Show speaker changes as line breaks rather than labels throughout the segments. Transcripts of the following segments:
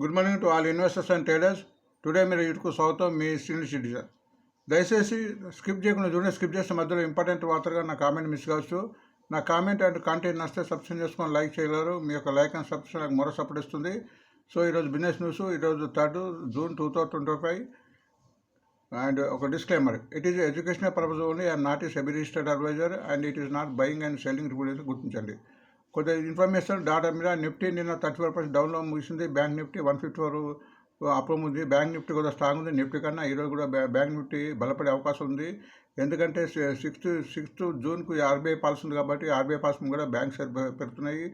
Good morning to all investors and traders. Today మీరు ఇటుకు స్వాగతం. మీ సీనియర్ సిటిజన్. దయచేసి స్కిప్ చేయకుండా చూడండి. స్కిప్ చేసిన మధ్యలో ఇంపార్టెంట్ వార్తగా నా కామెంట్ మిస్ కావచ్చు. నా కామెంట్ అండ్ కంటెంట్ నచ్చితే సబ్స్క్రైబ్ చేసుకొని లైక్ చేయగలరు. మీ యొక్క లైక్ అండ్ సబ్స్క్రైబ్ నాకు మరో సపోర్ట్ ఇస్తుంది. సో ఈరోజు బిజినెస్ న్యూస్. ఈరోజు third June two thousand twenty five. And ఒక disclaimer. It is educational purpose only. And not is SEBI registered adviser and it is not buying and selling report గుర్తించండి. కొద్దిగా information data మీద Nifty నిన్న thirty four percent డౌన్లో ముగిసింది. Bank Nifty one fifty four approve ఉంది. Bank Nifty కూడా strong ఉంది. Nifty కన్నా ఈరోజు కూడా బ్యాంక్ నిఫ్టీ బలపడే అవకాశం ఉంది. ఎందుకంటే సిక్స్త్ సిక్స్త్ జూన్కు ఆర్బీఐ పాలసీ ఉంది కాబట్టి ఆర్బీఐ పాలసీ కూడా బ్యాంక్ షేర్ పెరుగుతున్నాయి.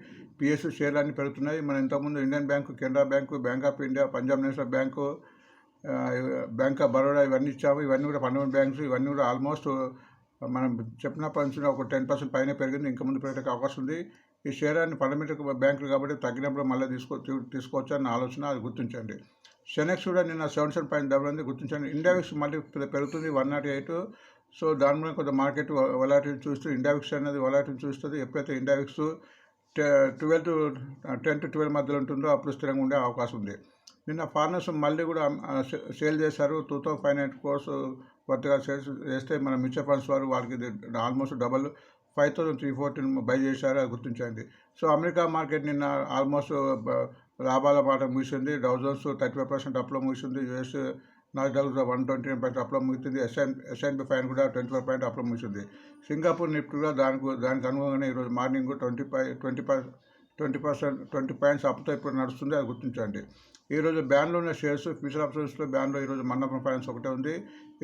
పిఎస్సి షేర్లు అన్నీ పెరుగుతున్నాయి. మనం ఇంతకుముందు Indian bank Canara bank bank of India Punjab national bank bank of Baroda ఇవన్నీ ఇచ్చాము. ఇవన్నీ కూడా పన్నెండు బ్యాంక్స్ ఇవన్నీ కూడా ఆల్మోస్ట్ మనం చెప్పిన పంచిన ఒక టెన్ పర్సెంట్ పైన పెరిగింది. ఇంకా ముందు పెరిగే అవకాశం ఉంది. ఈ షేర్ అని ఫండమెంటల్ బ్యాంకులు కాబట్టి తగ్గినప్పుడు మళ్ళీ తీసుకో తీసుకోవచ్చు అన్న ఆలోచన అది గుర్తించండి. సెనెక్స్ కూడా నిన్న సెవెన్ సెవెన్ పాయింట్ డబల్ ఉంది గుర్తించండి. ఇండియావిక్స్ మళ్ళీ పెరుగుతుంది వన్ నాట్ ఎయిట్. సో దాని మీద కొంత మార్కెట్ వలాటిల్ చూస్తూ ఇండియావిక్స్ అనేది వలాటిల్ చూస్తుంది. ఎప్పుడైతే India VIX twelve to ten to twelve మధ్యలో ఉంటుందో అప్పుడు స్థిరంగా ఉండే అవకాశం ఉంది. నిన్న ఫారినర్స్ మళ్ళీ కూడా సేల్ చేశారు. Two thousand five hundred crores కొత్తగా సేల్స్ చేస్తే మన మ్యూచువల్ ఫండ్స్ వారు వాళ్ళకి almost double five thousand three fourteen buy చేశారు అది గుర్తించండి. సో అమెరికా మార్కెట్ నిన్న ఆల్మోస్ట్ లాభాల మాట ముగిసింది. Dow Jones thirty five percent అప్లో ముగిసింది. యుఎస్ నాలుగు వన్ ట్వంటీ నైన్ పాయింట్ అప్లో ముగిసింది. ఎస్ఎన్ ఎస్ఎన్పి ఫైన్ కూడా ట్వంటీ ఫైవ్ పాయింట్ అప్లో ముగిసింది. సింగపూర్ నిఫ్టీ కూడా దానికి దానికి అనుగుణంగానే ఈరోజు morning twenty five twenty five twenty percent twenty points అప్తో ఇప్పుడు నడుస్తుంది అది గుర్తించండి. ఈరోజు బ్యాన్లో ఉన్న షేర్స్ ఫ్యూచర్ ఆప్షన్స్లో బ్యాన్లో ఈరోజు మన్నపం ఫైనాన్స్ ఒకటే ఉంది.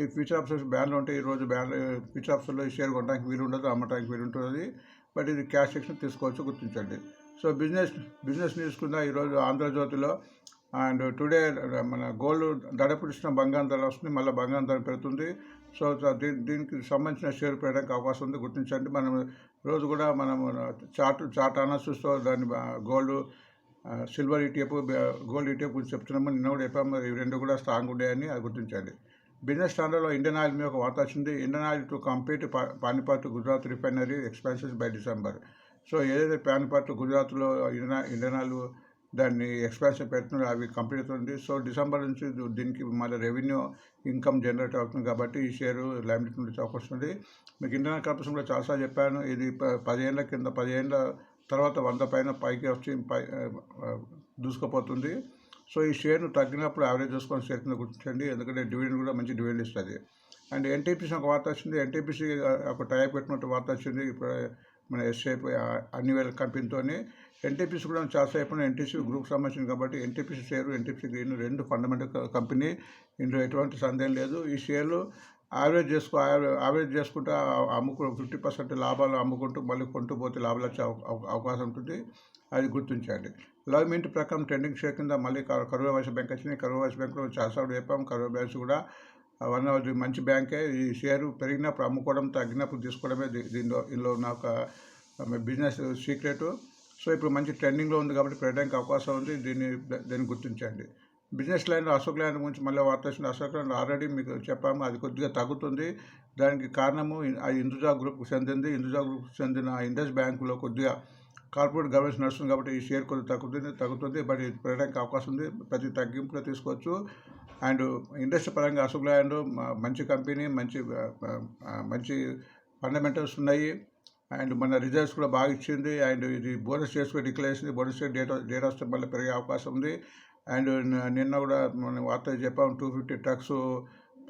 ఈ ఫ్యూచర్ ఆప్షన్స్ బ్యాన్లో ఉంటే ఈరోజు బ్యాన్ ఫ్యూచర్ ఆప్షన్లో ఈ షేర్ కొనడానికి వీలు ఉండదు అమ్మడానికి వీలు ఉంటుంది బట్ ఇది క్యాష్ సెక్షన్ తీసుకోవచ్చు గుర్తించండి. సో బిజినెస్ బిజినెస్ న్యూస్ కింద ఈరోజు ఆంధ్రజ్యోతిలో? అండ్ టుడే మన గోల్డ్ దడపిడిచిన బంగారం ధర వస్తుంది మళ్ళీ బంగారం ధర పెడుతుంది సో దీని దీనికి సంబంధించిన షేర్ పెట్టడానికి అవకాశం ఉంది గుర్తించండి. మనం రోజు కూడా మనం చార్ట్ చార్ట్ అనాలిసిస్తో దాన్ని gold silver ETF gold ETF గురించి చెప్తున్నాము నిన్న కూడా చెప్పాము. ఇవి రెండు కూడా స్ట్రాంగ్ ఉన్నాయని అది గుర్తించండి బిజినెస్ స్టాండర్డ్లో ఇండియన్ ఆయిల్ మీద ఒక వార్త వచ్చింది. Indian Oil to complete Panipat Gujarat refinery expenses by December. So ఏదైతే పానిపాట్ గుజరాత్లో ఇండియన్ ఇండియన్ ఆయిల్ దాన్ని ఎక్స్పెన్షన్ పెడుతున్నారు అవి కంప్లీట్ అవుతుంది. సో డిసెంబర్ నుంచి దీనికి మళ్ళీ రెవెన్యూ ఇన్కమ్ జనరేట్ అవుతుంది కాబట్టి ఈ షేరు లైమిట్ నుండి అవకాశం మీకు ఇండియన్ కార్పొరేషన్ కూడా చాలాసార్లు చెప్పాను. ఇది పదిహేనుల కింద పదిహేనుల తర్వాత వంద పైన పైకి వచ్చి పై దూసుకుపోతుంది. సో ఈ షేర్ను తగ్గినప్పుడు యావరేజ్ చేసుకొని షేర్ కింద గుర్తించండి ఎందుకంటే డివిడెండ్ కూడా మంచి డివిడెండ్ ఇస్తుంది. అండ్ ఎన్టీపీసీ ఒక వార్త వచ్చింది. ఎన్టీపీసీ ఒక టైప్ పెట్టినట్టు వార్త వచ్చింది. ఇప్పుడు మన ఎస్ఏపీ అన్ని వేల కంపెనీతోని. ఎన్టీపీసీ కూడా చాలాసేపు ఎన్టీసీ గ్రూప్ సంబంధించింది కాబట్టి ఎన్టీపీసీ షేరు ఎన్టీపీసీ గ్రీన్ రెండు ఫండమెంటల్ కంపెనీ. ఇందులో ఎటువంటి సందేహం లేదు. ఈ షేర్లు యావరేజ్ చేసుకో యావరేజ్ చేసుకుంటూ అమ్ముకు ఫిఫ్టీ పర్సెంట్ లాభాలు అమ్ముకుంటూ మళ్ళీ కొంటూ పోతే లాభాలు వచ్చే అవకాశం ఉంటుంది. అది గుర్తించండి. లవ్ మింట్ ప్రకారం ట్రెండింగ్ షేర్ కింద మళ్ళీ కరు- కరూర్ బ్యాంక్ వచ్చింది కరూర్ వైశ్య బ్యాంక్లో చాలాసార్లు చెప్పాము. కరూర్ బ్యాంక్స్ కూడా వన్ ఆఫ్ ది మంచి బ్యాంకే. ఈ షేరు పెరిగినప్పుడు అమ్ముకోవడం తగ్గినప్పుడు తీసుకోవడమే దీనిలో ఇందులో ఉన్న ఒక బిజినెస్ సీక్రెట్. సో ఇప్పుడు మంచి ట్రెండింగ్లో ఉంది కాబట్టి పెరగడానికి అవకాశం ఉంది. దీన్ని దీన్ని గుర్తించండి. బిజినెస్ ల్యాండ్ అశోక్ ల్యాండ్ గురించి మళ్ళీ వార్త వచ్చింది. అశోక్ ల్యాండ్ ఆల్రెడీ మీకు చెప్పాము. అది కొద్దిగా తగ్గుతుంది. దానికి కారణము అది ఇందుజా గ్రూప్కి చెందింది. ఇందుజా గ్రూప్కి చెందిన ఇండస్ బ్యాంకులో కొద్దిగా కార్పొరేట్ గవర్నెన్స్ నడుస్తుంది కాబట్టి ఈ షేర్ కొద్దిగా తగ్గుతుంది తగ్గుతుంది. బట్ ఇది పెరగడానికి అవకాశం ఉంది. ప్రతి తగ్గింపులో తీసుకోవచ్చు. అండ్ ఇండస్ట్రీ పరంగా అశోక్ ల్యాండ్ మంచి కంపెనీ మంచి మంచి ఫండమెంటల్స్ ఉన్నాయి. అండ్ మన రిజల్ట్స్ కూడా బాగా ఇచ్చింది. అండ్ ఇది బోనస్ షేర్స్ కూడా డిక్లేర్ చేసింది. బోనస్ షేర్ డేటా డేటా వస్తే మళ్ళీ పెరిగే అవకాశం ఉంది. అండ్ నిన్న కూడా మనం వార్త చెప్పాం two fifty trucks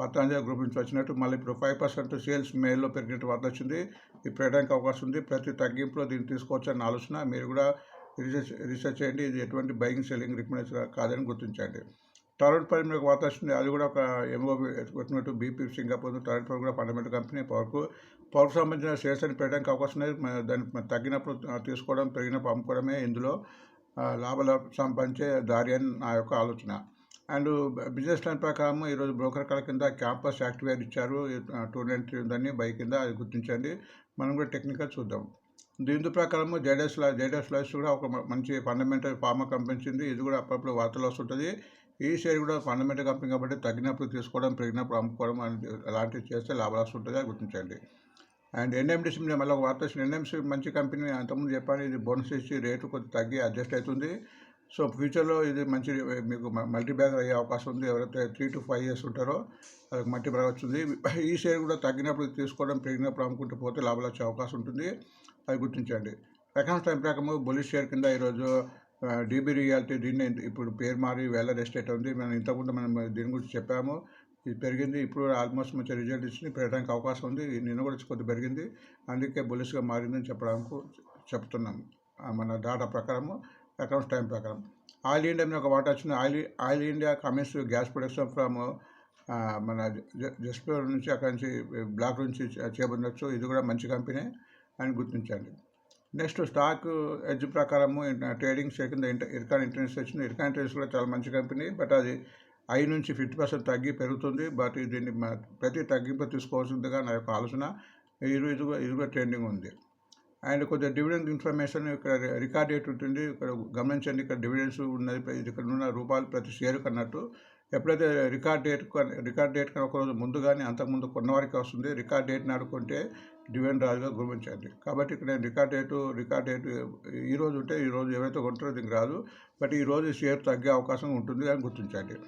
Patanjali group నుంచి వచ్చినట్టు మళ్ళీ ఇప్పుడు ఫైవ్ పర్సెంట్ సేల్స్ మేల్లో పెరిగినట్టు వార్త వచ్చింది. ఇది పెట్టడానికి అవకాశం ఉంది. ప్రతి తగ్గింపులో దీన్ని తీసుకోవచ్చని ఆలోచన. మీరు కూడా రీసెర్చ్ రీసెర్చ్ చేయండి. ఇది ఎటువంటి బైకింగ్ సెల్లింగ్ రికమెండేషన్ కాదని గుర్తించండి. టొరంట్ పర్ వార్త వచ్చింది. అది కూడా ఒక ఎంఓ పెట్టినట్టు బీపీ సింగపూర్ టొరంట్ పరిమి కూడా ఫండమెంటల్ కంపెనీ పవర్కు పవర్కు సంబంధించిన షేర్స్ అని పెట్టడానికి అవకాశం ఉంది దాన్ని తగ్గినప్పుడు తీసుకోవడం పెరిగినప్పుడు అమ్ముకోవడమే ఇందులో. లాభాలు సంపాదించే దారి అని నా యొక్క ఆలోచన. అండ్ బిజినెస్ ప్లాన్ ప్రకారం ఈరోజు బ్రోకర్ కళ కింద క్యాంపస్ యాక్టివేట్ ఇచ్చారు. టూ నైంటీ ఉందని బై కింద అది గుర్తించండి. మనం కూడా టెక్నికల్ చూద్దాం. దీని ప్రకారం జేడెస్ జైడస్ లైఫ్ కూడా ఒక మంచి ఫండమెంటల్ ఫార్మా కంపెనీ ఉంది ఇది కూడా అప్పుడప్పుడు వార్తలు వస్తుంటుంది. ఈ షేర్ కూడా ఫండమెంటల్ కంపెనీ కాబట్టి తగ్గినప్పుడు తీసుకోవడం పెరిగినప్పుడు అమ్ముకోవడం అనేది అలాంటివి చేస్తే లాభాలు వస్తుంటుంది అది గుర్తించండి. అండ్ ఎన్ఎండిసి నేను మళ్ళీ ఒక వార్త వచ్చింది. ఎన్ఎంసి మంచి కంపెనీ అంతకుముందు చెప్పాను ఇది బోనస్ ఇచ్చి రేటు కొద్దిగా తగ్గి అడ్జస్ట్ అవుతుంది. సో ఫ్యూచర్లో ఇది మంచి మీకు మల్టీ బ్యాగర్ అయ్యే అవకాశం ఉంది. ఎవరైతే త్రీ టు ఫైవ్ ఇయర్స్ ఉంటారో వాళ్ళకి మల్టీ బ్యాగ్ వచ్చింది ఈ షేర్ కూడా తగ్గినప్పుడు తీసుకోవడం పెరిగినప్పుడు అమ్ముకుంటూ పోతే లాభాలు వచ్చే అవకాశం ఉంటుంది. అది గుర్తించండి. ఎకనామిక్స్ టైం ప్రకారం బొలి షేర్ కింద ఈరోజు డీబీ రియాలిటీ దీన్ని ఇప్పుడు పేరు మారి వేల ఎస్టేట్ ఉంది. మనం ఇంతకుముందు మనం దీని గురించి చెప్పాము. ఇది పెరిగింది. ఇప్పుడు ఆల్మోస్ట్ మంచి రిజల్ట్ ఇచ్చింది. పెరగడానికి అవకాశం ఉంది. నిన్న కూడా కొద్ది పెరిగింది. అందుకే బులిష్గా మారిందని చెప్పడానికి చెప్తున్నాం. మన డాటా ప్రకారము అకౌంట్స్ టైం ప్రకారం. ఆయిల్ ఇండియా మీద ఒక వాటర్ వచ్చింది. Oil oil India commence gas production from మన జస్పూర్ నుంచి అక్కడి నుంచి బ్లాక్ నుంచి చేయబడినచ్చు ఇది కూడా మంచి కంపెనీ అని గుర్తించండి. నెక్స్ట్ స్టాక్ ఎడ్జ్ ప్రకారము ట్రేడింగ్ చేయకుండా ఇంటర్ ఇర్కాన్ ఇంటర్నెట్స్ వచ్చింది. ఇర్కాన్ ఇంటర్నెట్స్ కూడా చాలా మంచి కంపెనీ. బట్ అది ఐ నుంచి ఫిఫ్టీ పర్సెంట్ తగ్గి పెరుగుతుంది. బట్ దీన్ని ప్రతి తగ్గింపు తీసుకోవాల్సిందిగా నా యొక్క ఆలోచన. ఇది ఇది కూడా ఇది కూడా ట్రెండింగ్ ఉంది. అండ్ కొద్దిగా డివిడెండ్ ఇన్ఫర్మేషన్ ఇక్కడ రికార్డ్ డేట్ ఉంటుంది. ఇక్కడ గమనించండి ఇక్కడ డివిడెండ్స్ ఉన్నది ఇక్కడ ఉన్న రూపాయలు ప్రతి షేర్ కన్నట్టు. ఎప్పుడైతే రికార్డ్ డేట్ రికార్డ్ డేట్ కన్నా ఒకరోజు ముందు కానీ అంతకుముందు కొన్న వారికి వస్తుంది. రికార్డ్ డేట్ నాడుకుంటే డివిడెండ్ రాజుగా గుర్తించండి. కాబట్టి ఇక్కడ నేను రికార్డ్ డేటు రికార్డ్ డేట్ ఈరోజు ఉంటే ఈ రోజు కొంటారో దీనికి రాదు. బట్ ఈరోజు షేర్ తగ్గే అవకాశం ఉంటుంది అని గుర్తించండి.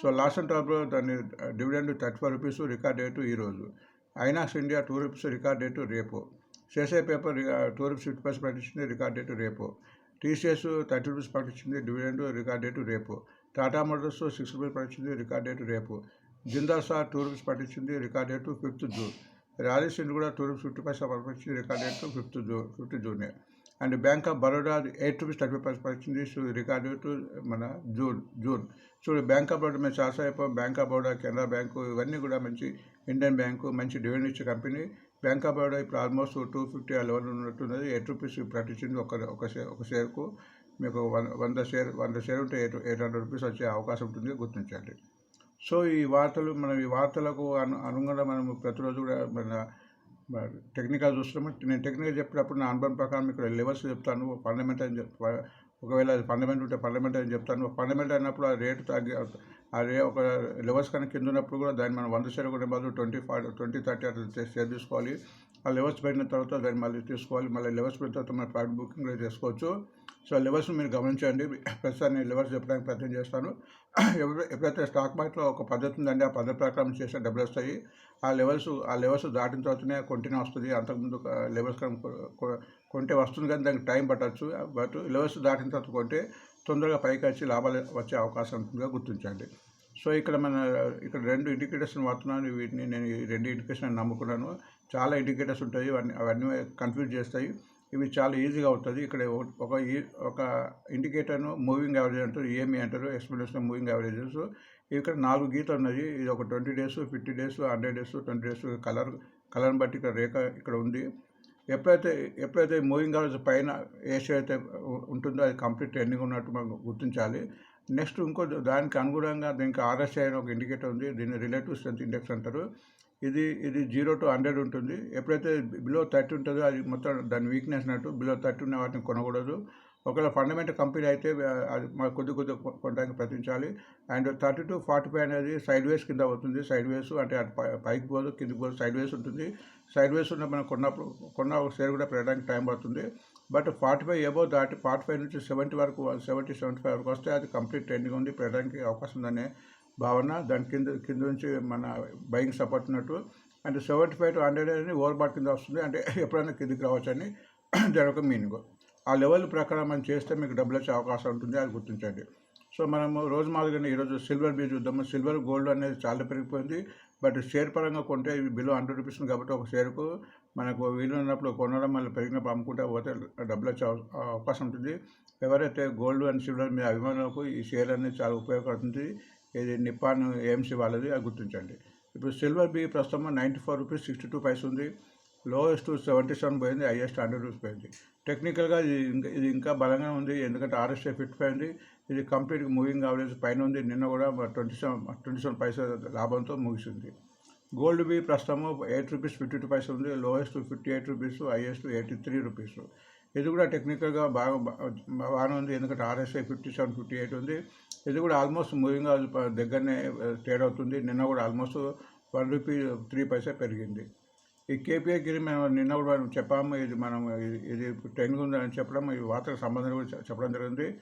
సో లాస్ట్ అండ్ టాప్లో దాన్ని dividend thirty five rupees record date ఈరోజు Inox India two rupees record date రేపు. చేసే paper two rupees fifty paise ప్రకటించింది రికార్డ్ డేటు రేపు. టీసీఎస్ థర్టీ రూపీస్ ప్రకటించింది డివిడెండ్ రికార్డ్ డేటు రేపు. టాటా మోటార్స్ సిక్స్ రూపీస్ ప్రకటించింది రికార్డ్ డేటు రేపు. జిందాల్ సార్ టూ రూపీస్ ప్రకటించింది record date fifth June. Rallis కూడా టూ రూపీస్ ఫిఫ్టీ పైసా ప్రకటించింది record date fifth June fifth జూనే. And bank of Baroda eight rupees thirty five percent so record to మన June June. చూడు bank of Baroda మేము చాలా bank of Baroda Canara bank ఇవన్నీ కూడా మంచి Indian bank మంచి dividend ఇచ్చే కంపెనీ. బ్యాంక్ ఆఫ్ బరోడా ఇప్పుడు ఆల్మోస్ట్ టూ ఫిఫ్టీ ఆ లెవెల్ ఉన్నట్టున్నది ఎయిట్ రూపీస్ ప్రకటించింది ఒక ఒక షేర్ ఒక షేర్కు. మీకు వన్ వంద షేర్ వంద షేర్ ఉంటే ఎయిట్ ఎయిట్ హండ్రెడ్ రూపీస్ వచ్చే అవకాశం ఉంటుంది. గుర్తించండి. సో ఈ వార్తలు మనం ఈ వార్తలకు అను అనుగుణంగా మనం ప్రతిరోజు కూడా మన టెక్నికల్ చూస్తున్నాము. నేను టెక్నికల్ చెప్పినప్పుడు నా అనుభవం ప్రకారం ఇక్కడ లెవెల్స్ చెప్తాను. ఫండమెంటల్ అని ఒకవేళ అది ఫండమెంటల్ ఉంటే ఫండమెంటల్ అని చెప్తాను. ఫండమెంటల్ అయినప్పుడు ఆ రేటు తగ్గి ఆ రే ఒక లెవెల్స్ కన్నా కింద ఉన్నప్పుడు కూడా దాన్ని మనం వంద షేర్ కొనే బదులు ట్వంటీ ఫైవ్ ట్వంటీ థర్టీ అట్లా షేర్ తీసుకోవాలి. ఆ లెవెల్స్ పెరిగిన తర్వాత దాన్ని మళ్ళీ తీసుకోవాలి. మళ్ళీ లెవెల్స్ పెరిగిన తర్వాత మన ప్రైవేట్ బుకింగ్ కూడా చేసుకోవచ్చు. సో లెవెల్స్ మీరు గమనించండి. ప్రస్తుతాన్ని లెవెల్స్ చెప్పడానికి ప్రయత్నం చేస్తాను. ఎప్పుడైతే స్టాక్ మార్కెట్లో ఒక పద్ధతి ఉందండి ఆ పద్ధతి ప్రకారం చేస్తే డబ్బులు వస్తాయి ఆ లెవెల్స్ ఆ లెవెల్స్ దాటిన తర్వాతనే కొంటేనే వస్తుంది. అంతకుముందు లెవెల్స్ కొంటే వస్తుంది కానీ దానికి టైం పట్టచ్చు. బట్ లెవెల్స్ దాటిన తర్వాత కొంటే తొందరగా పైకి వచ్చి లాభాలు వచ్చే అవకాశం ఉంటుందిగా గుర్తించండి. సో ఇక్కడ మన ఇక్కడ రెండు ఇండికేటర్స్ వాడుతున్నాను. వీటిని నేను ఈ రెండు ఇండికేషన్ నమ్ముకున్నాను. చాలా ఇండికేటర్స్ ఉంటాయి. అవన్నీ అవన్నీ కన్ఫ్యూజ్ చేస్తాయి. ఇవి చాలా ఈజీగా అవుతుంది ఇక్కడ ఒక- ఒక ఈ- ఒక ఇండికేటర్ను మూవింగ్ యావరేజ్ అంటారు ఏమి అంటారు ఎక్స్ప్లెనేషన్ మూవింగ్ యావరేజెస్ ఇక్కడ నాలుగు గీతలు ఉన్నాయి. ఇది ఒక twenty days fifty days hundred days twenty days colour కలర్ని బట్టి ఇక్కడ రేఖ ఇక్కడ ఉంది. ఎప్పుడైతే ఎప్పుడైతే మూవింగ్ యావరేజ్ పైన ఏసీ అయితే ఉంటుందో అది కంప్లీట్ ఎండింగ్ ఉన్నట్టు మనం గుర్తించాలి. నెక్స్ట్ ఇంకో దానికి అనుగుణంగా దీనికి ఆర్ఎస్ఐ అని ఒక ఇండికేటర్ ఉంది. దీన్ని రిలేటివ్ స్ట్రెంత్ ఇండెక్స్ అంటారు. ఇది ఇది జీరో టు హండ్రెడ్ ఉంటుంది. ఎప్పుడైతే బిలో థర్టీ ఉంటుందో అది మొత్తం దాని వీక్నెస్ అన్నట్టు బిలో థర్టీ ఉన్న వాటిని కొనకూడదు. ఒకవేళ ఫండమెంటల్ కంపెనీ అయితే అది మనకు కొద్ది కొద్ది కొనడానికి ప్రయత్నించాలి. And thirty to forty five అనేది సైడ్ వేస్ కింద అవుతుంది. సైడ్ వేస్ అంటే అటు పైకి పోదు కిందికి పోదు సైడ్ వేస్ ఉంటుంది. సైడ్ వేస్ ఉన్న మనం కొన్నప్పుడు కొన్న ఒక షేర్ కూడా పెరగడానికి టైం పడుతుంది. బట్ ఫార్టీ ఫైవ్ ఎబో దాటి ఫార్టీ ఫైవ్ నుంచి సెవెంటీ వరకు సెవెంటీ సెవెంటీ ఫైవ్ వరకు వస్తే అది కంప్లీట్ ట్రెండింగ్ ఉంది పెరగడానికి అవకాశం ఉందనే భావన దాని కింద కింద నుంచి మన బయింగ్ సపోర్ట్ ఉన్నట్టు. అంటే సెవెంటీ ఫైవ్ టు హండ్రెడ్ అనేది ఓవర్ బాట్ కింద వస్తుంది. అంటే ఎప్పుడైనా కిందికి రావచ్చు అని దాని ఒక మీనింగ్ ఆ లెవెల్ ప్రకారం మనం చేస్తే మీకు డబ్బులు వచ్చే అవకాశం ఉంటుంది అది గుర్తించండి. సో మనము రోజు మాదిరిగానే ఈరోజు సిల్వర్ బీజ్ చూద్దాము. సిల్వర్ గోల్డ్ అనేది చాలా పెరిగిపోయింది. బట్ షేర్ పరంగా కొంటే ఇవి బిలో హండ్రెడ్ రూపీస్ కాబట్టి ఒక షేర్కు మనకు వీలు ఉన్నప్పుడు కొనడం మళ్ళీ పెరిగినప్పుడు అమ్ముకుంటే పోతే డబ్బులు వచ్చే అవకాశం ఉంటుంది. ఎవరైతే గోల్డ్ అండ్ సిల్వర్ మీద అభిమానులకు ఈ షేర్ అనేది చాలా ఉపయోగపడుతుంది ఇది నిప్పాన్ ఏఎంసీ వాళ్ళది అది గుర్తించండి. ఇప్పుడు సిల్వర్ బి ప్రస్తుతం ninety four rupees sixty two paise ఉంది. లోయెస్ట్ సెవెంటీ సెవెన్ పోయింది హైయెస్ట్ హండ్రెడ్ రూపీస్ పోయింది. టెక్నికల్గా ఇది ఇంకా ఇది ఇంకా బలంగా ఉంది ఎందుకంటే ఆర్ఎస్ఏ ఫిట్ పోయింది ఇది కంప్లీట్గా మూవింగ్ యావరేజ్ పైన ఉంది. నిన్న కూడా twenty seven twenty seven paisa లాభంతో ముగిసింది. గోల్డ్ బి ప్రస్తుతము eight rupees fifty two paisa ఉంది. Lowest fifty eight rupees highest eighty three rupees ఇది కూడా టెక్నికల్గా బాగా బాగానే ఉంది. ఎందుకంటే RSI fifty seven fifty eight ఉంది. ఇది కూడా ఆల్మోస్ట్ మూవింగ్ దగ్గరనే ట్రేడ్ అవుతుంది. నిన్న కూడా almost one rupee three paisa పెరిగింది. ఈ కేపీఐ గిరి మేము నిన్న కూడా మనం చెప్పాము. ఇది మనం ఇది- ఇది ట్రెండ్ ఉందని చెప్పడం ఈ వార్తల సంబంధం కూడా చెప్పడం జరిగింది.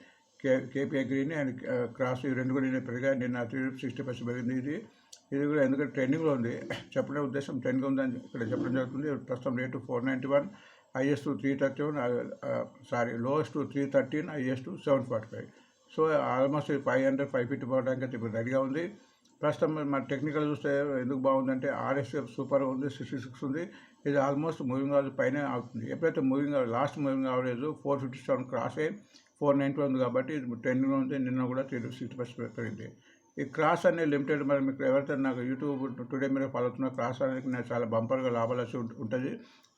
కే కేపీఐ గిరిని అండ్ క్రాస్ ఈ రెండు కూడా నిన్న పెరిగాయి. నిన్న త్రీ సిక్స్టీ పర్సెంట్ పెరిగింది ఇది. ఇది కూడా ఎందుకంటే ట్రెండింగ్లో ఉంది. చెప్పడం ఉద్దేశం ట్రెండ్గా ఉందని ఇక్కడ చెప్పడం జరుగుతుంది. ప్రస్తుతం rate four ninety one highest three thirty one sorry lowest three thirteen highest seven forty five. So almost five hundred five fifty పోవడానికి అయితే ఇప్పుడు రెడీగా ఉంది. ప్రస్తుతం మన టెక్నికల్ చూస్తే ఎందుకు బాగుందంటే ఆర్ఎస్ఎఫ్ సూపర్ ఉంది సిక్స్టీ సిక్స్ ఉంది. ఇది ఆల్మోస్ట్ మూవింగ్ అవరేజ్ పైన అవుతుంది. ఎప్పుడైతే moving last moving average four fifty seven cross అయ్యి ఫోర్ నైంటీ ఉంది కాబట్టి ఇది ట్రెండింగ్లో ఉంది నిన్న కూడా త్రీ సిక్స్టీ పర్సెంట్ పెరిగింది. ఈ క్రాస్ అనే లిమిటెడ్ మరి మీకు ఎవరైతే నాకు యూట్యూబ్ టుడే మీరు ఫాలో అవుతున్న క్రాస్ అనేది నేను చాలా బంపర్గా లాభాలు వచ్చి ఉంటుంది.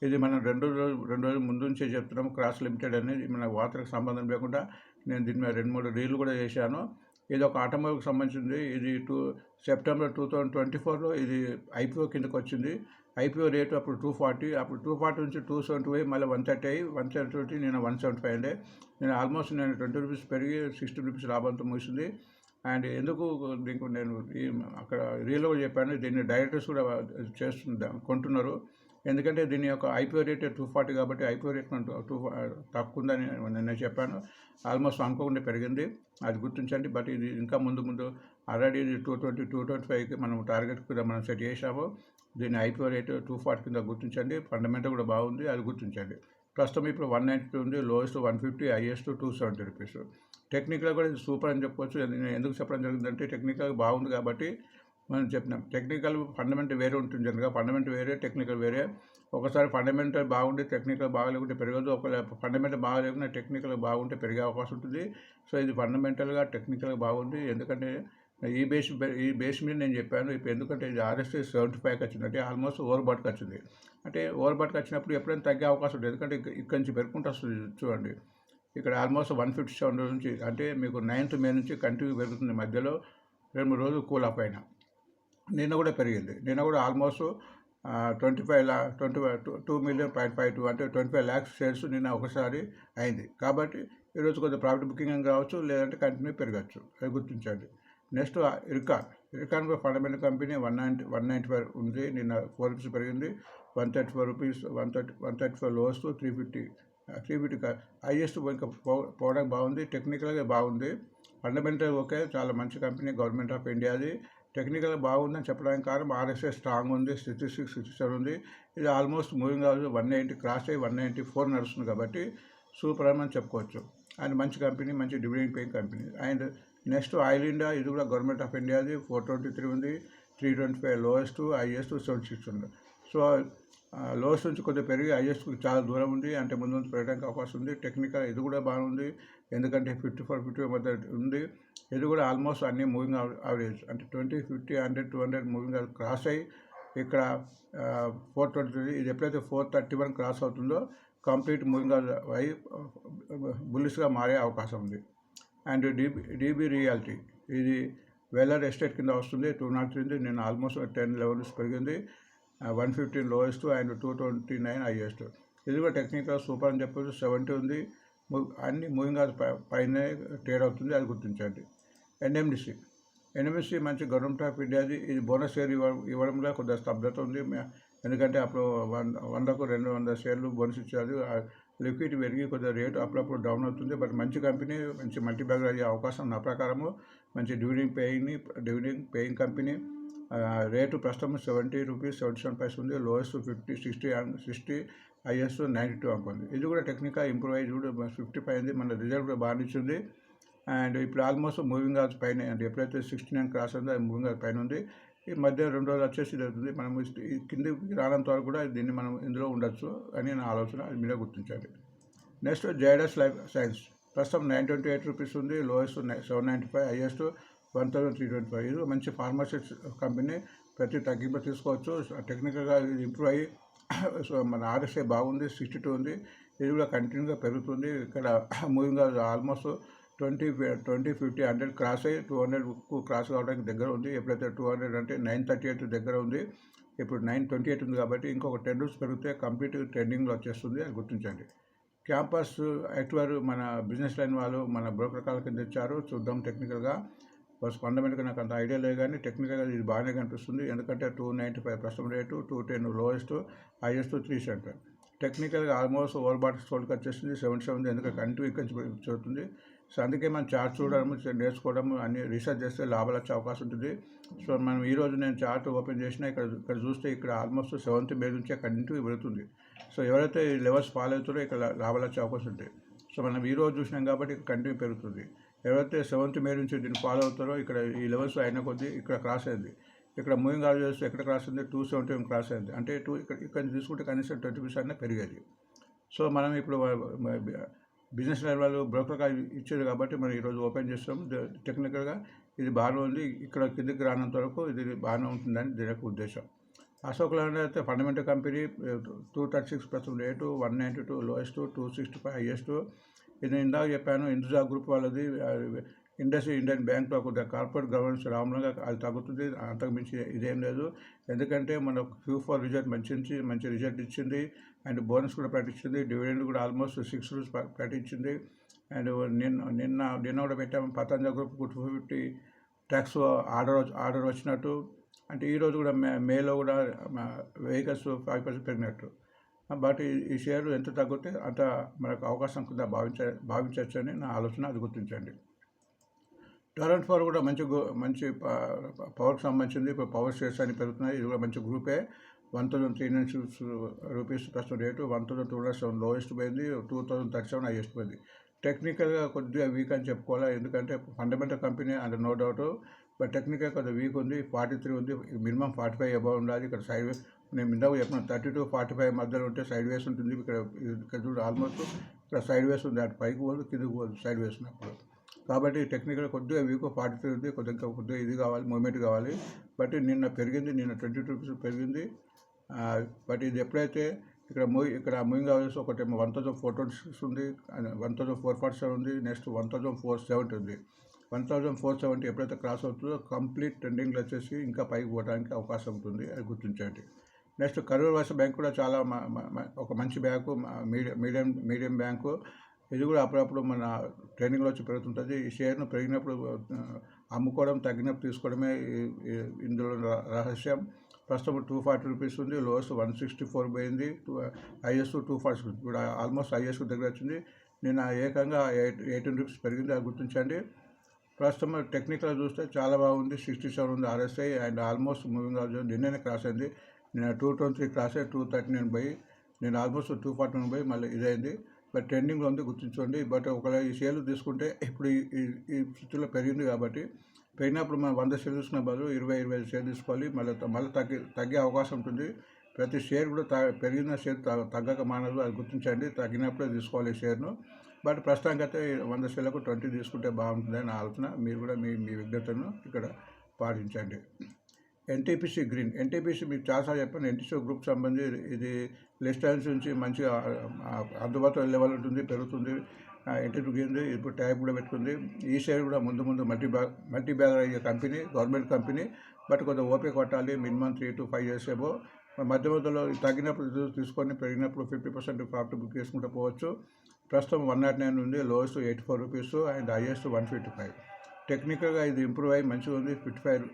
ఇది మనం రెండు రోజులు రెండు రోజుల ముందు నుంచే చెప్తున్నాం క్రాస్ లిమిటెడ్ అనేది మన వార్తలకు సంబంధం లేకుండా నేను దీని మీద రెండు మూడు రీల్ కూడా చేశాను. ఇది ఒక ఆటోమొబైల్కి సంబంధించింది. ఇది two September two thousand twenty ఫోర్లో ఇది ఐపీఓ కిందకి వచ్చింది. ఐపీఓ రేటు అప్పుడు టూ ఫార్టీ అప్పుడు టూ ఫార్టీ నుంచి టూ సెవెంటీ ఫైవ్ మళ్ళీ వన్ థర్టీ అయ్యి వన్ సెవెంటీ నేను వన్ సెవెంటీ ఫైవ్ అండి నేను ఆల్మోస్ట్ నేను ట్వంటీ రూపీస్ పెరిగి సిక్స్టీ రూపీస్ లాభంతో ముగిసింది. అండ్ ఎందుకు దీనికి నేను ఈ అక్కడ రీలో చెప్పాను దీన్ని డైరెక్టర్స్ కూడా చేస్తుందా కొంటున్నారు. ఎందుకంటే దీని యొక్క ఐపీఓ రేట్ టూ ఫార్టీ కాబట్టి ఐపీఓ రేట్ టూ తక్కువ ఉందని నేను చెప్పాను. ఆల్మోస్ట్ అనుకోకుండా పెరిగింది. అది గుర్తించండి. బట్ ఇది ఇంకా ముందు ముందు ఆల్రెడీ ఇది టూ ట్వంటీ టూ ట్వంటీ ఫైవ్కి మనం టార్గెట్ కూడా మనం సెట్ చేసాము దీని ఐపీఓ రేట్ టూ ఫార్టీ కింద గుర్తించండి. ఫండమెంటల్ కూడా బాగుంది. అది గుర్తించండి. ప్రస్తుతం ఇప్పుడు వన్ నైంటీ ఉంది. Lowest one fifty highest two seventy rupees. Technical కూడా ఇది సూపర్ అని చెప్పొచ్చు. నేను ఎందుకు చెప్పడం జరిగిందంటే టెక్నికల్ బాగుంది కాబట్టి మనం చెప్పినాం. టెక్నికల్ ఫండమెంటల్ వేరే ఉంటుంది జనరల్గా. ఫండమెంటల్ వేరే టెక్నికల్ వేరే. ఒకసారి ఫండమెంటల్ బాగుంటే టెక్నికల్ బాగాలేకుంటే పెరగదు ఒకవేళ ఫండమెంటల్ బాగాలేకుండా టెక్నికల్ బాగుంటే పెరిగే అవకాశం ఉంటుంది. సో ఇది ఫండమెంటల్గా టెక్నికల్గా బాగుంది. ఎందుకంటే ఈ బేస్ ఈ బేస్ మీద నేను చెప్పాను. ఇప్పుడు ఎందుకంటే ఇది ఆర్ఎస్ఎస్ సెవెంటీ ఫైవ్కి వచ్చింది అంటే ఆల్మోస్ట్ ఓవర్ బాట్కి వచ్చింది. అంటే ఓవర్ బాట్కి వచ్చినప్పుడు ఎప్పుడైనా తగ్గే అవకాశం ఉంటుంది. ఎందుకంటే ఇక్కడి నుంచి పెరుగుకుంటూ వస్తుంది చూడండి. ఇక్కడ ఆల్మోస్ట్ వన్ ఫిఫ్టీ సెవెన్ నుంచి అంటే మీకు నైన్త్ మే నుంచి కంటిన్యూ పెరుగుతుంది మధ్యలో రెండు మూడు రోజులు కూల్ అప్ అయినా. నిన్న కూడా పెరిగింది. నిన్న కూడా ఆల్మోస్ట్ ట్వంటీ ఫైవ్ లా twenty two two million point five two అంటే ట్వంటీ ఫైవ్ ల్యాక్స్ షేర్స్ నిన్న ఒకసారి అయింది. కాబట్టి ఈరోజు కొంచెం ప్రాఫిట్ బుకింగ్ కావచ్చు లేదంటే కంటిన్యూ పెరగచ్చు. అది గుర్తించండి. నెక్స్ట్ ఇర్కాన్. ఇర్కాన్ కూడా fundamental company one ninety one ninety five ఉంది. నిన్న ఫోర్ రూపీస్ పెరిగింది. One thirty four rupees one thirty one thirty five lows three fifty. Three highest ఇంకా పో- పోవడానికి బాగుంది టెక్నికల్గా బాగుంది. ఫండమెంటల్ ఓకే చాలా మంచి కంపెనీ గవర్నమెంట్ ఆఫ్ ఇండియాది. టెక్నికల్ బాగుందని చెప్పడానికి కారణం ఆర్ఎస్ఏ స్ట్రాంగ్ ఉంది సిక్స్టీ సిక్స్ సిక్స్టీ సెవెన్ ఉంది. ఇది ఆల్మోస్ట్ మూవింగ్ అవ్వాలి వన్ నైంటీ క్రాస్ అయ్యి వన్ నైంటీ ఫోర్ నడుస్తుంది కాబట్టి సూపర్ అని చెప్పుకోవచ్చు. అండ్ మంచి కంపెనీ మంచి dividend paying company. And next oil India ఇది కూడా గవర్నమెంట్ ఆఫ్ ఇండియాది ఫోర్ ట్వంటీ త్రీ ఉంది. Three twenty five lowest highest seven six ఉంది. సో లోస్ నుంచి కొద్దిగా పెరిగి హైయెస్ట్కి చాలా దూరం ఉంది. అంటే ముందు నుంచి పెరగడానికి అవకాశం ఉంది. టెక్నికల్ ఇది కూడా బాగుంది ఎందుకంటే ఫిఫ్టీ ఫోర్ ఫిఫ్టీ మధ్య ఉంది. ఇది కూడా ఆల్మోస్ట్ అన్ని మూవింగ్ యావరేజ్ అంటే twenty fifty hundred two hundred moving cross అయ్యి ఇక్కడ ఫోర్ ట్వంటీ త్రీ ఇది ఎప్పుడైతే ఫోర్ థర్టీ వన్ క్రాస్ అవుతుందో కంప్లీట్ మూవింగ్ అయి బుల్లిష్గా మారే అవకాశం ఉంది. And DB DB realty. ఇది వెల్లర్ ఎస్టేట్ కింద వస్తుంది. టూ నాట్ త్రీ నేను ఆల్మోస్ట్ టెన్ లెవెల్స్ పెరిగింది. One fifteen lowest and two twenty nine highest. ఇది కూడా టెక్నికల్ సూపర్ అని చెప్పేసి సెవెంటీ ఉంది. అన్ని మూవింగ్ అది పైన ట్రేడ్ అవుతుంది. అది గుర్తించండి. ఎన్ఎండిసి. ఎన్ఎండిసి మంచి గవర్నమెంట్ ఆఫ్ ఇండియాది. ఇది బోనస్ షేర్ ఇవ్వ ఇవ్వడంలో కొద్దిగా స్తబ్దత ఉంది. ఎందుకంటే అప్పుడు వంద వందకు రెండు వందల షేర్లు బోనస్ ఇచ్చారు. లిక్విడ్ పెరిగి కొద్దిగా రేటు అప్పుడప్పుడు డౌన్ అవుతుంది. బట్ మంచి కంపెనీ మంచి మల్టీ బ్యాగ్ అయ్యే అవకాశం నా ప్రకారము. మంచి dividend paying dividend paying company. Rate ప్రస్తుతం seventy rupees seventy seven paise ఉంది. Lowest fifty sixty sixty is ninety two అనుకుంది ఇది కూడా టెక్నికల్ ఇంప్రూవైజ్ కూడా ఫిఫ్టీ ఫైవ్ ఉంది. మన రిజల్ట్ కూడా బాగా ఇచ్చింది. అండ్ ఇప్పుడు ఆల్మోస్ట్ మూవింగ్ ఆల్స్ పైన అండ్. ఎప్పుడైతే సిక్స్టీ నైన్ క్రాస్ ఉందో అది మూవింగ్ ఆల్స్ పైన ఉంది. ఈ మధ్య రెండు రోజులు వచ్చేసి జరుగుతుంది మనం ఈ కిందికి రానంత వరకు కూడా దీన్ని మనం ఇందులో ఉండొచ్చు అని నా ఆలోచన. అది మీరే గుర్తించాలి నెక్స్ట్ జైడస్ లైఫ్ సైన్స్. ప్రస్తుతం నైన్ ట్వంటీ ఎయిట్ రూపీస్ ఉంది. Lowest seven ninety five highest. One thousand three twenty five ఇది మంచి ఫార్మసిక్స్ కంపెనీ ప్రతి తగ్గింపు తీసుకోవచ్చు. టెక్నికల్గా ఇంప్రూవ్ అయ్యి సో మన ఆర్ఎస్ఐ బాగుంది సిక్స్టీ టూ ఉంది. ఇది కూడా కంటిన్యూగా పెరుగుతుంది. ఇక్కడ moving almost twenty twenty fifty hundred cross అయ్యి టూ హండ్రెడ్ క్రాస్ కావడానికి దగ్గర ఉంది. ఎప్పుడైతే టూ హండ్రెడ్ అంటే నైన్ థర్టీ ఎయిట్ దగ్గర ఉంది ఇప్పుడు నైన్ ట్వంటీ ఎయిట్ ఉంది కాబట్టి ఇంకొక టెన్ రూపీస్ పెరిగితే కంప్లీట్ ట్రెండింగ్లో వచ్చేస్తుంది అది గుర్తించండి. క్యాంపస్ యాక్టివర్ మన బిజినెస్ లైన్ వాళ్ళు మన బ్రోకర్ కాల కింద ఇచ్చారు. చూద్దాం టెక్నికల్గా ఫస్ట్ ఫండమెంటల్గా నాకు అంత ఐడియా లేదు కానీ టెక్నికల్గా ఇది బాగానే కనిపిస్తుంది. ఎందుకంటే టూ నైంటీ ఫైవ్ ప్రస్తుతం rate two ten lowest highest three centre టెక్నికల్గా ఆల్మోస్ట్ ఓవర్ బాట్ స్టోల్కి వచ్చేసింది సెవెన్ సెవెన్ ఎందుకంటే కంటిన్యూ ఇక్కడ చూస్తుంది సో అందుకే మనం చార్ట్ చూడడం నేర్చుకోవడం అన్ని రీసెర్చ్ చేస్తే లాభాలు వచ్చే అవకాశం ఉంటుంది. సో మనం ఈ రోజు నేను చార్ట్ ఓపెన్ చేసినా ఇక్కడ ఇక్కడ చూస్తే ఇక్కడ ఆల్మోస్ట్ సెవెంత్ మే నుంచి కంటిన్యూ వెళుతుంది సో ఎవరైతే లెవెల్స్ ఫాలో అవుతారో ఇక్కడ లాభాలు వచ్చే అవకాశం ఉంటాయి. సో మనం ఈ రోజు చూసినాం కాబట్టి కంటిన్యూ పెరుగుతుంది. ఎవరైతే సెవెంత్ మే నుంచి దీన్ని ఫాలో అవుతారో ఇక్కడ ఈ లెవెల్స్ అయిన కొద్దీ ఇక్కడ క్రాస్ అయింది. ఇక్కడ మూవింగ్ ఆర్డర్ చేస్తే ఎక్కడ క్రాస్ అయింది? టూ సెవెంటీ క్రాస్ అయింది. అంటే టూ ఇక్కడ ఇక్కడ తీసుకుంటే కనీసం ట్వంటీ పర్సెంట్ అయినా పెరిగేది. సో మనం ఇప్పుడు బిజినెస్ వాళ్ళు బ్రోకర్గా ఇచ్చేది కాబట్టి మనం ఈరోజు ఓపెన్ చేస్తాం. టెక్నికల్గా ఇది బాగానే ఉంది. ఇక్కడ కిందికి రానంత వరకు ఇది బాగానే ఉంటుందని దీని యొక్క ఉద్దేశం. అశోక్ ల్యాండ్ అయితే fundamental company two thirty six ప్రస్తుతం rate one ninety two lowest two sixty five highest నేను ఇందాక చెప్పాను ఇందుజా గ్రూప్ వాళ్ళది ఇండస్ట్రీ ఇండియన్ బ్యాంక్లో కొద్దిగా కార్పొరేట్ గవర్నెన్స్ రామలంగా అది తగ్గుతుంది అంతకు మించి ఇదేం లేదు. ఎందుకంటే మన క్యూ ఫోర్ రిజల్ట్ మంచి మంచి రిజల్ట్ ఇచ్చింది అండ్ బోనస్ కూడా ప్రకటించింది డివిడెండ్ కూడా ఆల్మోస్ట్ సిక్స్ రూపీస్ ప్రకటించింది. అండ్ నిన్న నిన్న నిన్న కూడా పెట్టాము Patanjali group two fifty tax order వచ్చి- ఆర్డర్ వచ్చినట్టు. అంటే ఈరోజు కూడా మే మేలో కూడా వెహికల్స్ ఫైవ్ పర్సెంట్ పెరిగినట్టు. బట్ ఈ- ఈ షేర్ ఎంత తగ్గితే అంత మనకు అవకాశం కింద భావించ భావించవచ్చు అని నా ఆలోచన అది గుర్తించండి. టొరెంట్ పవర్ కూడా మంచి మంచి ప- పవర్కి సంబంధించింది. ఇప్పుడు పవర్ షేర్స్ అని పెరుగుతున్నాయి. ఇది కూడా మంచి గ్రూపే. One thousand three nine six rupees ప్రస్తుతం rate one thousand two hundred seven lowest పోయింది. Two thousand thirty seven highest పోయింది. టెక్నికల్గా కొద్దిగా వీక్ అని చెప్పుకోవాలి? ఎందుకంటే fundamental company and no doubt. But technical కొద్దిగా వీక్ ఉంది. ఫార్టీ త్రీ ఉంది. మినిమం ఫార్టీ ఫైవ్ అబౌవ్ ఉండాలి. ఇక్కడ సైడ్ నేను ఇందాక చెప్పిన థర్టీ టు ఫార్టీ ఫైవ్ మధ్యలో ఉంటే సైడ్ వేస్ ఉంటుంది. ఇక్కడ ఇక్కడ చూడు ఆల్మోస్ట్ ఇక్కడ సైడ్ వేస్ ఉంది. అటు పైకి పోదు కిందకి పోదు సైడ్ వేస్ ఉన్నప్పుడు కాబట్టి టెక్నికల్ కొద్దిగా వీక్ ఫార్టీ త్రీ ఉంది. కొద్దిగా కొద్దిగా ఇది కావాలి మూమెంట్ కావాలి. బట్ నిన్న పెరిగింది నిన్న ట్వంటీ టూ రూపీస్ పెరిగింది. బట్ ఇది ఎప్పుడైతే ఇక్కడ మూవ్ ఇక్కడ మూవింగ్ అవర్స్ ఒకటి one thousand four twenty six ఉంది. One thousand four forty seven ఉంది. Next one thousand four seventy ఉంది. వన్ థౌసండ్ ఫోర్ సెవెంటీ ఎప్పుడైతే క్రాస్ అవుతుందో కంప్లీట్ ట్రెండింగ్లో వచ్చేసి ఇంకా పైకి పోవడానికి అవకాశం ఉంటుంది. అది గుర్తించండి నెక్స్ట్ కరూర్ వైశ్య బ్యాంక్ కూడా చాలా మ- మ- ఒక మంచి bank medium medium medium bank. ఇది కూడా అప్పుడప్పుడు మన ట్రైనింగ్లో వచ్చి పెరుగుతుంటుంది. ఈ షేర్ను పెరిగినప్పుడు అమ్ముకోవడం తగ్గినప్పుడు తీసుకోవడమే ఇందులో రహస్యం. ప్రస్తుతం టూ ఫార్టీ రూపీస్ ఉంది లోయెస్ట్ వన్ సిక్స్టీ ఫోర్ పోయింది టూ హైయెస్ట్ టూ ఫార్టీ ఇప్పుడు ఆల్మోస్ట్ హైయెస్ట్ దగ్గర వచ్చింది. నేను ఏకంగా ఎయిట్ ఎయిటీన్ రూపీస్ పెరిగింది అది గుర్తించండి. ప్రస్తుతం టెక్నికల్ చూస్తే చాలా బాగుంది సిక్స్టీ సెవెన్ ఉంది ఆర్ఎస్ఐ అండ్ ఆల్మోస్ట్ మూవింగ్ నిన్ననే క్రాస్ అయింది. నేను two twenty three cross two thirty nine పోయి నేను ఆల్మోస్ట్ టూ ఫార్టీ నైన్ పోయి మళ్ళీ ఇదైంది. బట్ ట్రెండింగ్లో ఉంది గుర్తించుకోండి. బట్ ఒకవేళ ఈ షేర్లు తీసుకుంటే ఇప్పుడు ఈ ఈ- స్థితిలో పెరిగింది కాబట్టి పెరిగినప్పుడు మనం వంద షేర్ తీసుకున్న బదులు ఇరవై ఇరవై ఐదు షేర్ తీసుకోవాలి. మళ్ళీ మళ్ళీ తగ్గి తగ్గే అవకాశం ఉంటుంది. ప్రతి షేర్ కూడా త పెరిగిన షేర్ త- తగ్గక మానదు అది గుర్తించండి. తగ్గినప్పుడే తీసుకోవాలి షేర్ను. బట్ ప్రస్తుతానికైతే వంద షేర్లకు ట్వంటీ తీసుకుంటే బాగుంటుంది అని ఆలోచన. మీరు కూడా మీ మీ విజ్ఞతను ఇక్కడ పాటించండి. ఎన్టీపీసీ గ్రీన్ ఎన్టీపీసీ మీకు చాలాసార్లు చెప్పాను. ఎన్టీసీ గ్రూప్ సంబంధించి ఇది లిస్టైన్స్ నుంచి మంచిగా అందుబాటులో లెవెల్ ఉంటుంది పెరుగుతుంది. ఎన్టీపీ గ్రీన్ ఇప్పుడు ట్యాగ్ కూడా పెట్టుకుంది. ఈ సైడ్ కూడా ముందు ముందు మల్టీ బ్యాగ్ మల్టీ బ్యాగర్ అయ్యే కంపెనీ గవర్నమెంట్ కంపెనీ బట్ కొంత ఓపిక కొట్టాలి minimum three to five years ఏమో. మధ్య మధ్యలో తగ్గినప్పుడు తీసుకొని పెరిగినప్పుడు ఫిఫ్టీ పర్సెంట్ ప్రాఫిట్ బుక్ చేసుకుంటూ పోవచ్చు. ప్రస్తుతం వన్ నాట్ నైన్ ఉంది. Lowest eighty four rupees and highest one fifty five టెక్నికల్గా ఇది ఇంప్రూవ్ అయ్యి మంచిగా ఉంది fifty five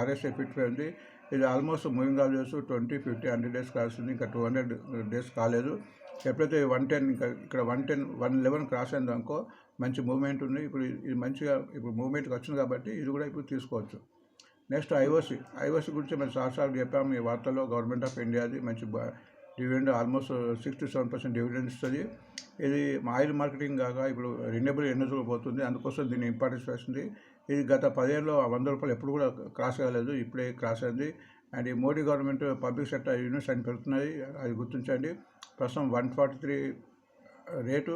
RSI fifty five ఉంది. ఇది almost moving always twenty fifty hundred days కాల్సింది ఇంకా టూ హండ్రెడ్ డేస్ కాలేదు. ఎప్పుడైతే వన్ టెన్ ఇంకా ఇక్కడ one ten one eleven cross అయింది అనుకో మంచి మూమెంట్ ఉంది. ఇప్పుడు ఇది మంచిగా ఇప్పుడు మూమెంట్కి వచ్చింది కాబట్టి ఇది కూడా ఇప్పుడు తీసుకోవచ్చు. నెక్స్ట్ ఐఓసి ఐఓసి గురించి మేము చాలాసార్లు చెప్పాము ఈ వార్తల్లో గవర్నమెంట్ ఆఫ్ ఇండియాది మంచి dividend almost six to seven percent dividend ఇస్తుంది. ఇది ఆయిల్ మార్కెటింగ్ కాగా ఇప్పుడు రెన్యూబుల్ ఎనర్జీ పోతుంది. అందుకోసం దీన్ని ఇంపార్టెన్స్ వస్తుంది ఇది గత పదేళ్ళలో వంద రూపాయలు ఎప్పుడు కూడా క్రాస్ కాలేదు. ఇప్పుడే క్రాస్ అయింది. అండ్ ఈ Modi government public sector units అని పెడుతున్నాయి అది గుర్తించండి. ప్రస్తుతం one forty three rate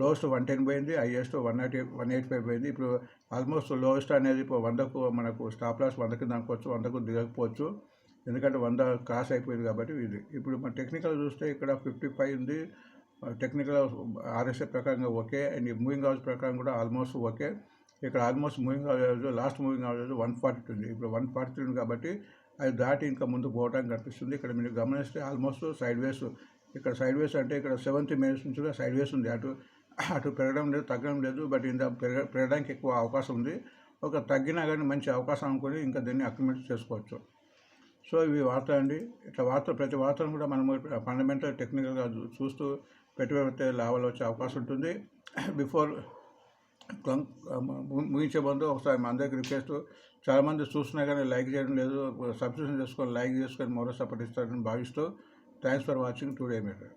lowest one ten పోయింది. Highest one naught eight one eight five పోయింది. ఇప్పుడు ఆల్మోస్ట్ లోవెస్ట్ అనేది ఇప్పుడు వందకు మనకు స్టాప్ లాస్ వందకి అనుకోవచ్చు వందకు దిగకపోవచ్చు. ఎందుకంటే వంద క్రాస్ అయిపోయింది కాబట్టి ఇది. ఇప్పుడు మన టెక్నికల్ చూస్తే ఇక్కడ ఫిఫ్టీ ఫైవ్ ఉంది. టెక్నికల్ ఆర్ఎస్ఏ ప్రకారంగా ఓకే. అండ్ మూవింగ్ అవర్స్ ప్రకారం కూడా ఆల్మోస్ట్ ఓకే. ఇక్కడ almost moving averages last moving averages one forty ఉంది. ఇప్పుడు వన్ ఫార్టీ ఉంది కాబట్టి అది దాటి ఇంకా ముందు పోవడానికి కనిపిస్తుంది. ఇక్కడ మీరు గమనిస్తే ఆల్మోస్ట్ సైడ్ వేస్ ఇక్కడ సైడ్ వేస్ అంటే ఇక్కడ సెవెంత్ మినిట్స్ నుంచి కూడా సైడ్ వేస్ ఉంది. అటు అటు పెరగడం లేదు తగ్గడం లేదు. బట్ ఇంత పెరగ పెరగడానికి ఎక్కువ అవకాశం ఉంది. ఒక తగ్గినా కానీ మంచి అవకాశం అనుకొని ఇంకా దీన్ని అక్రిమెంట్ చేసుకోవచ్చు. సో ఇవి వార్త అండి. ఇట్లా వార్త ప్రతి వార్తను కూడా మనము ఫండమెంటల్ టెక్నికల్గా చూస్తూ పెట్టుబడి లాభాలు వచ్చే అవకాశం ఉంటుంది. బిఫోర్ ముగించే ముందు ఒకసారి మా దగ్గర రిక్వెస్ట్ చాలామంది చూస్తున్నా కానీ లైక్ చేయడం లేదు. సబ్స్క్రిప్షన్ చేసుకొని లైక్ చేసుకొని మరో సపోర్ట్ ఇస్తారని భావిస్తూ thanks for watching today metre